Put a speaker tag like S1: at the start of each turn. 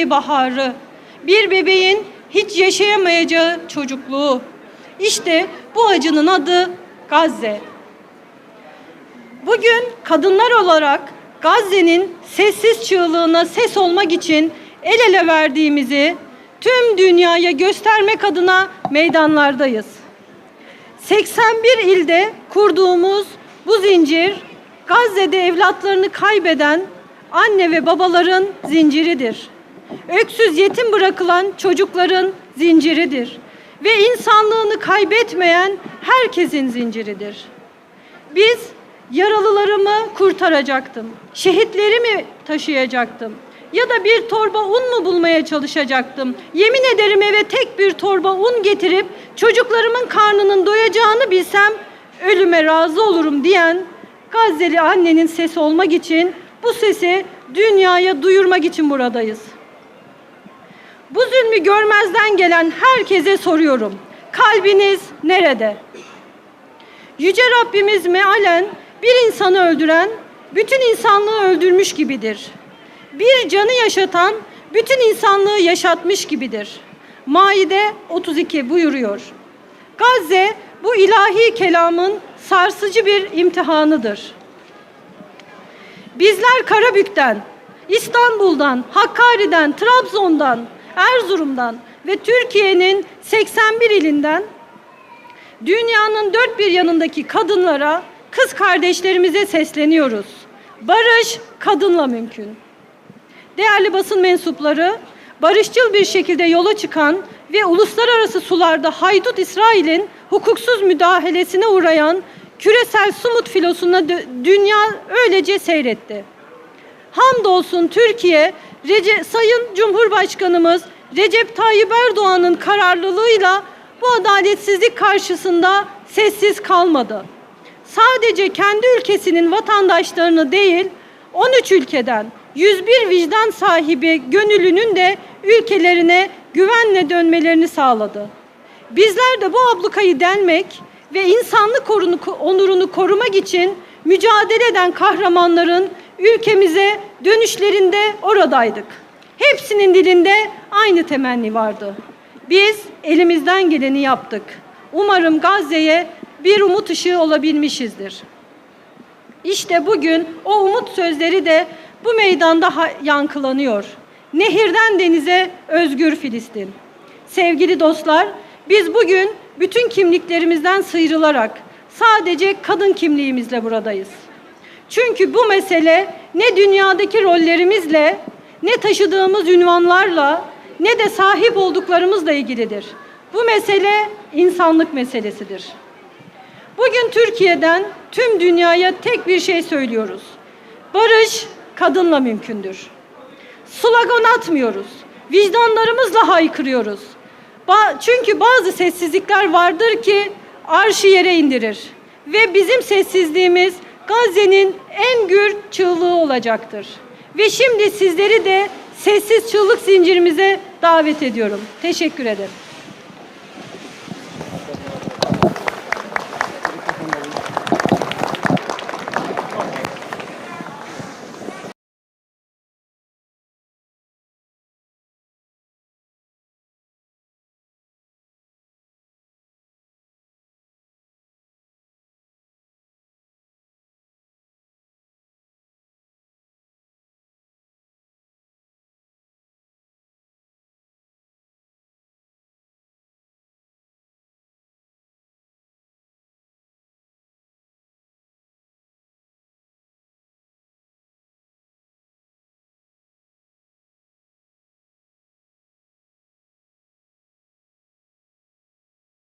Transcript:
S1: göremeyeceği baharı, bir bebeğin hiç yaşayamayacağı çocukluğu. İşte bu acının adı Gazze. Bugün kadınlar olarak Gazze'nin sessiz çığlığına ses olmak için el ele verdiğimizi tüm dünyaya göstermek adına meydanlardayız. 81 ilde kurduğumuz bu zincir Gazze'de evlatlarını kaybeden anne ve babaların zinciridir. Öksüz yetim bırakılan çocukların zinciridir ve insanlığını kaybetmeyen herkesin zinciridir. Biz yaralılarımı kurtaracaktım. Şehitlerimi taşıyacaktım. Ya da bir torba un mu bulmaya çalışacaktım. Yemin ederim eve tek bir torba un getirip çocuklarımın karnının doyacağını bilsem ölüme razı olurum diyen Gazze'li annenin sesi olmak için bu sesi dünyaya duyurmak için buradayız. Bu zulmü görmezden gelen herkese soruyorum. Kalbiniz nerede? Yüce Rabbimiz mealen bir insanı öldüren bütün insanlığı öldürmüş gibidir. Bir canı yaşatan bütün insanlığı yaşatmış gibidir. Maide 32 buyuruyor. Gazze bu ilahi kelamın sarsıcı bir imtihanıdır. Bizler Karabük'ten, İstanbul'dan, Hakkari'den, Trabzon'dan, Erzurum'dan ve Türkiye'nin 81 ilinden dünyanın dört bir yanındaki kadınlara, kız kardeşlerimize sesleniyoruz. Barış kadınla mümkün. Değerli basın mensupları, barışçıl bir şekilde yola çıkan ve uluslararası sularda haydut İsrail'in hukuksuz müdahalesine uğrayan küresel sumut filosuna dü- dünya öylece seyretti. Hamdolsun Türkiye, Rece, Sayın Cumhurbaşkanımız Recep Tayyip Erdoğan'ın kararlılığıyla bu adaletsizlik karşısında sessiz kalmadı. Sadece kendi ülkesinin vatandaşlarını değil, 13 ülkeden 101 vicdan sahibi gönüllünün de ülkelerine güvenle dönmelerini sağladı. Bizler de bu ablukayı delmek ve insanlık onurunu korumak için mücadele eden kahramanların ülkemize dönüşlerinde oradaydık. Hepsinin dilinde aynı temenni vardı. Biz elimizden geleni yaptık. Umarım Gazze'ye bir umut ışığı olabilmişizdir. İşte bugün o umut sözleri de bu meydanda yankılanıyor. Nehirden denize özgür Filistin. Sevgili dostlar, biz bugün bütün kimliklerimizden sıyrılarak sadece kadın kimliğimizle buradayız. Çünkü bu mesele ne dünyadaki rollerimizle, ne taşıdığımız ünvanlarla, ne de sahip olduklarımızla ilgilidir. Bu mesele insanlık meselesidir. Bugün Türkiye'den tüm dünyaya tek bir şey söylüyoruz. Barış kadınla mümkündür. Slogan atmıyoruz. Vicdanlarımızla haykırıyoruz. Ba- çünkü bazı sessizlikler vardır ki arşı yere indirir. Ve bizim sessizliğimiz Gazze'nin en gür çığlığı olacaktır. Ve şimdi sizleri de sessiz çığlık zincirimize davet ediyorum. Teşekkür ederim.